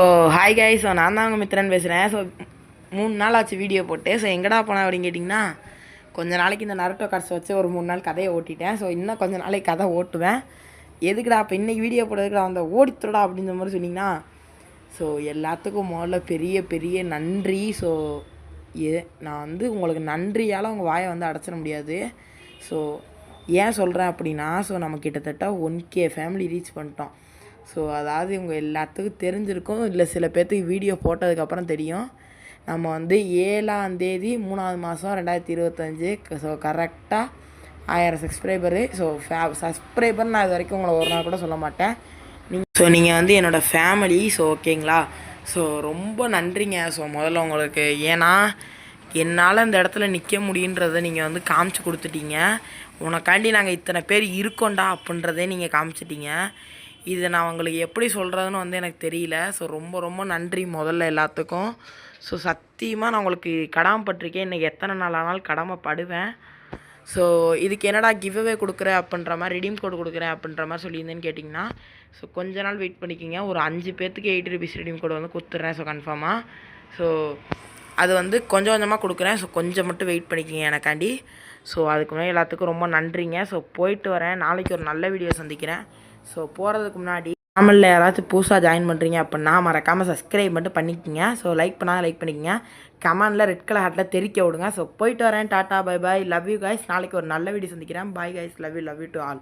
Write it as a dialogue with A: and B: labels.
A: So hi guys. So நான் தான் உங்கள் மித்திரன் பேசுகிறேன் ஸோ மூணு நாள் ஆச்சு வீடியோ போட்டு. ஸோ எங்கடா போனேன் அப்படின்னு கேட்டிங்கன்னா கொஞ்ச நாளைக்கு இந்த நரட்டோ கடைசி வச்சு ஒரு மூணு நாள் கதையை ஓட்டிட்டேன். ஸோ இன்னும் கொஞ்ச நாளைக்கு கதை ஓட்டுவேன். எதுக்குடா அப்போ இன்றைக்கி வீடியோ போடுறதுக்குடா அந்த ஓடித்துடா அப்படின்ற மாதிரி சொன்னீங்கன்னா ஸோ எல்லாத்துக்கும் முதல்ல பெரிய பெரிய நன்றி. ஸோ ஏ நான் வந்து உங்களுக்கு நன்றியால் உங்கள் வாயை வந்து அடைச்சிட முடியாது. ஸோ ஏன் சொல்கிறேன் அப்படின்னா ஸோ நம்ம கிட்டத்தட்ட ஒன் கே ஃபேமிலி ரீச் பண்ணிட்டோம். ஸோ அதாவது இவங்க எல்லாத்துக்கும் தெரிஞ்சிருக்கும். இல்லை சில பேர்த்துக்கு வீடியோ போட்டதுக்கப்புறம் தெரியும். நம்ம வந்து ஏழாம் தேதி மூணாவது மாதம் ரெண்டாயிரத்தி இருபத்தஞ்சி. ஸோ கரெக்டாக ஆயிரம் சப்ஸ்கிரைபரு ஸோ ஃபே சப்ஸ்கிரைபர் நான் இது வரைக்கும் உங்களை ஒரு நாள் கூட சொல்ல மாட்டேன். நீங்கள் ஸோ நீங்கள் வந்து என்னோடய ஃபேமிலி ஸோ ஓகேங்களா? ஸோ ரொம்ப நன்றிங்க. ஸோ முதல்ல உங்களுக்கு ஏன்னா என்னால் இந்த இடத்துல நிற்க முடியுன்றதை நீங்கள் வந்து காமிச்சு கொடுத்துட்டீங்க. உனக்காண்டி நாங்கள் இத்தனை பேர் இருக்கோண்டா அப்படின்றதே நீங்கள் காமிச்சிட்டீங்க. இது நான் உங்களுக்கு எப்படி சொல்கிறதுன்னு வந்து எனக்கு தெரியல. ஸோ ரொம்ப ரொம்ப நன்றி முதல்ல எல்லாத்துக்கும். ஸோ சத்தியமாக நான் உங்களுக்கு கடமைப்பட்டிருக்கேன். இன்றைக்கி எத்தனை நாள் ஆனாலும் கடமைப்படுவேன். ஸோ இதுக்கு என்னடா கிவ் அவே கொடுக்குறேன் அப்படின்ற மாதிரி ரிடீம் கோட் கொடுக்குறேன் அப்படின்ற மாதிரி சொல்லியிருந்தேன்னு கேட்டிங்கன்னா ஸோ கொஞ்ச நாள் வெயிட் பண்ணிக்கிங்க. ஒரு அஞ்சு பேர்த்துக்கு எயிட்டி ருபீஸ் ரிடீம் கோட் வந்து கொடுத்துட்றேன். ஸோ கன்ஃபார்மாக ஸோ அது வந்து கொஞ்சம் கொஞ்சமாக கொடுக்குறேன். ஸோ கொஞ்சம் மட்டும் வெயிட் பண்ணிக்கிங்க எனக்காண்டி. ஸோ அதுக்கு மேலே எல்லாத்துக்கும் ரொம்ப நன்றிங்க. ஸோ போயிட்டு வரேன். நாளைக்கு ஒரு நல்ல வீடியோ சந்திக்கிறேன். ஸோ போகிறதுக்கு முன்னாடி சேனலில் யாராச்சும் புதுசாக ஜாயின் பண்ணுறீங்க அப்படின்னா மறக்காமல் சப்ஸ்கிரைப் மட்டும் பண்ணிக்கோங்க. ஸோ லைக் பண்ணால் லைக் பண்ணிக்கோங்க. கமெண்டில் ரெட் கலர் ஹாட்டில் தெரிக்க விடுங்க. ஸோ போயிட்டு வரேன். Tata bye bye love you guys நாளைக்கு ஒரு நல்ல வீடியோ சந்திக்கிறேன். Bye guys love you love you to all